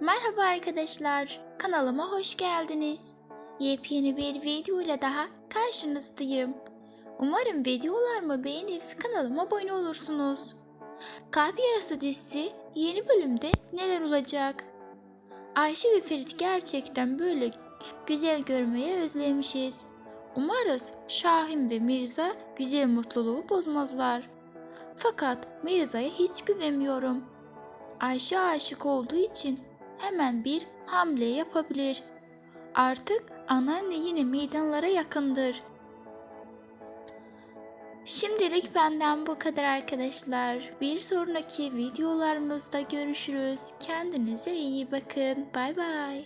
Merhaba arkadaşlar, kanalıma hoş geldiniz. Yepyeni bir video ile daha karşınızdayım. Umarım videolarımı beğenip kanalıma abone olursunuz. Kalp Yarası dizisi yeni bölümde neler olacak? Ayşe ve Ferit gerçekten böyle güzel görmeye özlemişiz. Umarız Şahin ve Mirza güzel mutluluğu bozmazlar. Fakat Mirza'ya hiç güvenmiyorum. Ayşe aşık olduğu için hemen bir hamle yapabilir. Artık anneanne yine meydanlara yakındır. Şimdilik benden bu kadar arkadaşlar. Bir sonraki videolarımızda görüşürüz. Kendinize iyi bakın. Bay bay.